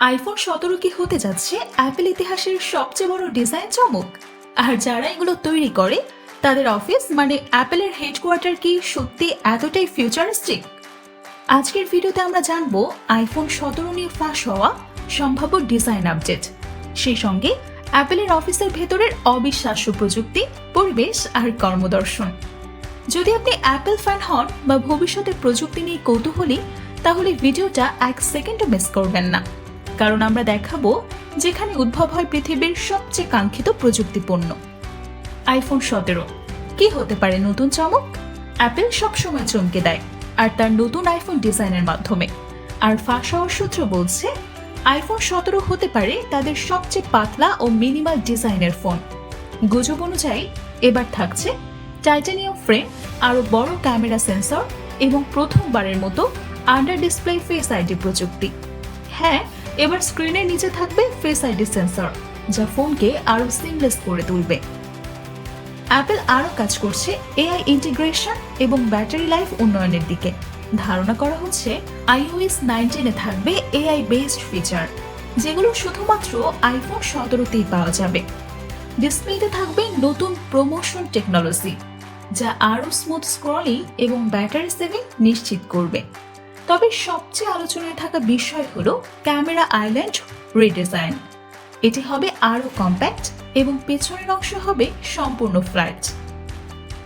IPhone সতেরো কি হতে যাচ্ছে? অ্যাপেল ইতিহাসের সবচেয়ে বড় ডিজাইন চমক। আর যারা এগুলো তৈরি করে, তাদের অফিস মানে অ্যাপেলের হেডকোয়ার্টার কি সত্যি এতটাই ফিউচারিস্টিক আজকের ভিডিওতে আমরা জানব আইফোন সতেরো নিয়ে ফাঁস হওয়া সম্ভাব্য ডিজাইন আপডেট সেই সঙ্গে অ্যাপেলের অফিসের ভেতরের অবিশ্বাস্য প্রযুক্তি, পরিবেশ আর কর্মদর্শন। যদি আপনি অ্যাপেল ফ্যান হন বা ভবিষ্যতের প্রযুক্তি নিয়ে কৌতূহলী, তাহলে ভিডিওটা এক সেকেন্ডও মিস করবেন না। কারণ আমরা দেখাবো যেখানে উদ্ভব হয় পৃথিবীর সবচেয়ে কাঙ্ক্ষিত প্রযুক্তি পণ্য আইফোন সতেরো। কি হতে পারে নতুন চমক? অ্যাপেল সবসময় চমকে দেয়, আর তার নতুন আইফোন ডিজাইনের মাধ্যমে। আর ফাঁস সূত্র বলছে আইফোন সতেরো হতে পারে তাদের সবচেয়ে পাতলা ও মিনিমাল ডিজাইনের ফোন গুজব অনুযায়ী, এবার থাকছে টাইটানিয়াম ফ্রেম আরও বড় ক্যামেরা সেন্সর এবং প্রথমবারের মতো আন্ডার ডিসপ্লে ফেস আইডি প্রযুক্তি। হ্যাঁ এবার স্ক্রিনের নিচে থাকবে ফেস আইডি সেন্সর, যা ফোনকে আরও সিমলেস করে তুলবে। অ্যাপেল আরও কাজ করছে এআই ইন্টিগ্রেশন এবং ব্যাটারি লাইফ উন্নয়নের দিকে। ধারণা করা হচ্ছে আইওএস নাইনটিনে থাকবে এআই বেসড ফিচার যেগুলো শুধুমাত্র আইফোন সতেরোতেই পাওয়া যাবে। ডিসপ্লেতে থাকবে নতুন প্রমোশন টেকনোলজি যা আরও স্মুথ স্ক্রলিং এবং ব্যাটারি সেভিং নিশ্চিত করবে। তবে সবচেয়ে আলোচনায় থাকা বিষয় হলো ক্যামেরা আইল্যান্ড রিডিজাইন। এটি হবে আরও কম্প্যাক্ট এবং পেছনের অংশ হবে সম্পূর্ণ ফ্ল্যাট।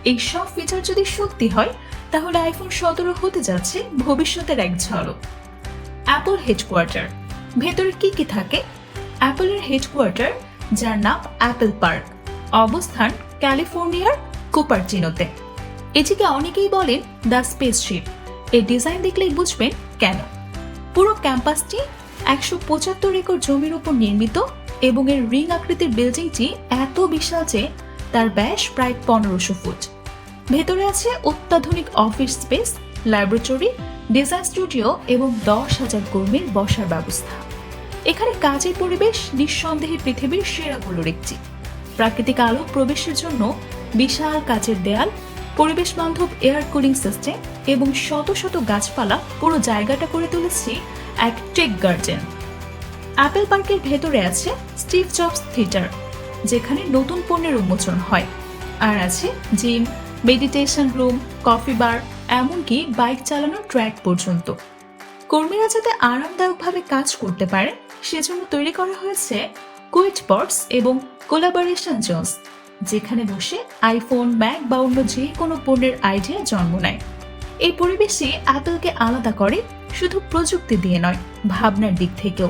এই সব ফিচার যদি সত্যি হয়, তাহলে আইফোন সতেরো হতে যাচ্ছে ভবিষ্যতের এক ঝলক। অ্যাপল হেডকোয়ার্টার ভেতরে কি কি থাকে? অ্যাপলের হেডকোয়ার্টার যার নাম অ্যাপেল পার্ক অবস্থান ক্যালিফোর্নিয়ার কুপারচিনোতে। এটিকে অনেকেই বলেন দ্য স্পেসশিপ। এর ডিজাইন দেখলেই বুঝবেন কেন। পুরো ক্যাম্পাসটি একশো পঁচাত্তর একর জমির উপর নির্মিত এবং এর রিং আকৃতির বিল্ডিংটি এত বিশাল যে তার ব্যাস প্রায় পনেরোশো ফুট। ভেতরে আছে অত্যাধুনিক office space, laboratory, design studio এবং দশ হাজার কর্মীর বসার ব্যবস্থা। এখানে কাজের পরিবেশ নিঃসন্দেহে পৃথিবীর সেরাগুলোর একটি। প্রাকৃতিক আলো প্রবেশের জন্য বিশাল কাচের দেয়াল পরিবেশ বান্ধব এয়ার কুলিং সিস্টেম এবং শত শত গাছপালা পুরো জায়গাটা করে তুলেছি এক টেক গার্ডেন। অ্যাপেল পার্কের ভেতরে আছে স্টিভ জবস থিয়েটার, যেখানে নতুন পণ্যের উন্মোচন হয়। আর আছে gym, meditation room, coffee bar, এমনকি বাইক চালানোর ট্র্যাক পর্যন্ত। কর্মীরা যাতে আরামদায়কভাবে কাজ করতে পারে, সেজন্য তৈরি করা হয়েছে কুইট পটস এবং কোলাবোরেশন জোনস। যেখানে বসে আইফোন ম্যাক বা অন্য যে কোনো পণ্যের আইডিয়া জন্ম নেয়। এই পরিবেশে অ্যাপেলকে আলাদা করে শুধু প্রযুক্তি দিয়ে নয়, ভাবনার দিক থেকেও।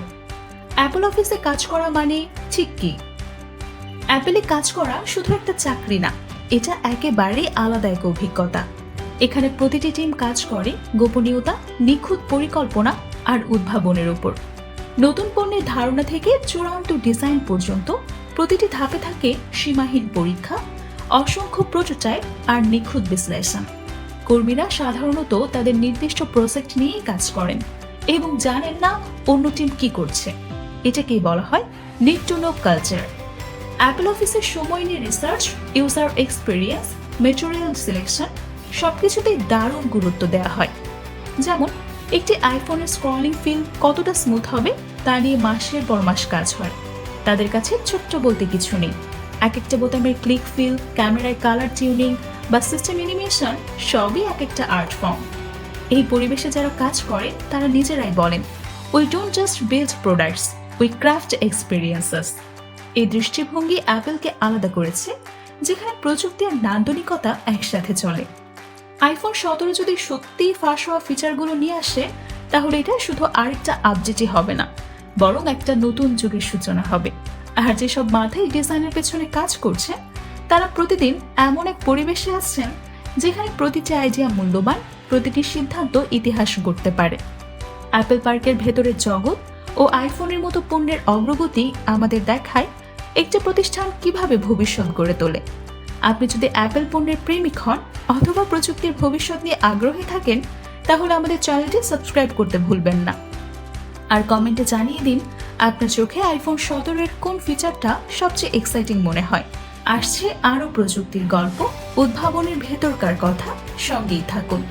অ্যাপল অফিসে কাজ করা মানে ঠিক কি? অ্যাপেলে কাজ করা শুধু একটা চাকরি না, এটা একেবারেই আলাদা এক অভিজ্ঞতা। এখানে প্রতিটি টিম কাজ করে গোপনীয়তা, নিখুঁত পরিকল্পনা আর উদ্ভাবনের উপর। নতুন পণ্যের ধারণা থেকে চূড়ান্ত ডিজাইন পর্যন্ত প্রতিটি ধাপে থাকে সীমাহীন পরীক্ষা, অসংখ্য প্রোটোটাইপ আর নিখুঁত বিশ্লেষণ। কর্মীরা সাধারণত তাদের নির্দিষ্ট প্রজেক্ট নিয়েই কাজ করেন এবং জানেন না অন্য টিম কি করছে। এটাকেই বলা হয় নিড কালচার অ্যাপল অফিসের সময় নিয়ে research user experience material selection সবকিছুতেই দারুণ গুরুত্ব দেওয়া হয়। যেমন, একটি আইফোনের স্ক্রলিং ফিল কতটা স্মুথ হবে তা নিয়ে মাসের পর মাস কাজ হয়। তাদের কাছে ছোট্ট বলতে কিছু নেই। এক একটা বোতামের ক্লিক ফিল ক্যামেরায় কালার টিউনিং বা সিস্টেম অ্যানিমেশন সবই এক একটা আর্ট ফর্ম এই পরিবেশে যারা কাজ করে, তারা নিজেরাই বলেন we don't just build products we craft experiences এই দৃষ্টিভঙ্গি অ্যাপেলকে আলাদা করেছে, যেখানে প্রযুক্তি আর নান্দনিকতা একসাথে চলে। আইফোন সতেরো যদি সত্যিই ফাঁস হওয়া ফিচারগুলো নিয়ে আসে, তাহলে এটা শুধু আরেকটা আপডেটই হবে না। বরং একটা নতুন যুগের সূচনা হবে। আর যেসব মাথায় ডিজাইনের পেছনে কাজ করছে, তারা প্রতিদিন এমন এক পরিবেশে আসছেন যেখানে প্রতিটি আইডিয়া মূল্যবান, প্রতিটি সিদ্ধান্ত ইতিহাস গড়তে পারে। অ্যাপেল পার্কের ভেতরের জগৎ ও আইফোনের মতো পণ্যের অগ্রগতি আমাদের দেখায় একটি প্রতিষ্ঠান কীভাবে ভবিষ্যৎ গড়ে তোলে। আপনি যদি অ্যাপেল পণ্যের প্রেমিক হন অথবা প্রযুক্তির ভবিষ্যৎ নিয়ে আগ্রহী থাকেন, তাহলে আমাদের চ্যানেলটি সাবস্ক্রাইব করতে ভুলবেন না। আর কমেন্টে জানিয়ে দিন, আপনার চোখে আইফোন সতেরোর কোন ফিচারটা সবচেয়ে এক্সাইটিং মনে হয়? আসছে আরও প্রযুক্তির গল্প, উদ্ভাবনের ভেতরকার কথা, সঙ্গেই থাকুন।